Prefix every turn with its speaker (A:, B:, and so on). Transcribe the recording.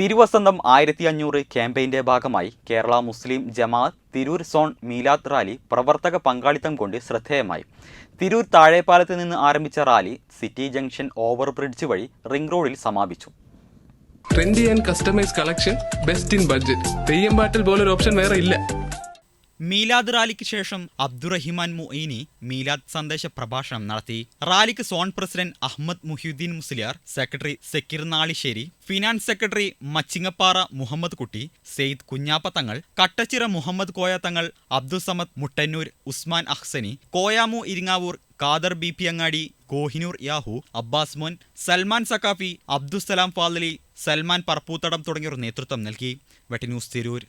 A: Thiruvasantham ആയിരത്തി അഞ്ഞൂറ് ക്യാമ്പയിന്റെ ഭാഗമായി കേരള മുസ്ലിം ജമാഅത്ത് തിരൂർ സോൺ മീലാത്ത് റാലി പ്രവർത്തക പങ്കാളിത്തം കൊണ്ട് ശ്രദ്ധേയമായി. തിരൂർ താഴേപ്പാലത്ത് നിന്ന് ആരംഭിച്ച rally city junction over bridge വഴി റിംഗ് റോഡിൽ സമാപിച്ചു.
B: Trendy and customise collection best in budget. Theyyam പാട്ടിൽ പോലൊരു ഓപ്ഷൻ വേറെ ഇല്ല.
C: മീലാദ് റാലിക്ക് ശേഷം അബ്ദുറഹിമാൻ മുഈനി മീലാദ് സന്ദേശ പ്രഭാഷണം നടത്തി. റാലിക്ക് zone president Ahammed Muhyuddin Musliyar secretary Sakeer Nalisseri finance secretary Machingappara Muhammed Kutty Sayyid Kunhappa Thangal Kattachira Muhammed Koya Thangal Abdussamad Muttannur Usman Ahsani Koyamu Iringavur Kader B P Angadi Kohinoor Yahu Abbas മോൻ സൽമാൻ സക്കാഫി അബ്ദുസലാം ഫാദലി സൽമാൻ പറപ്പൂത്തടം തുടങ്ങിയവർ നേതൃത്വം നൽകി. വെട്ടിന്യൂസ് തിരൂർ.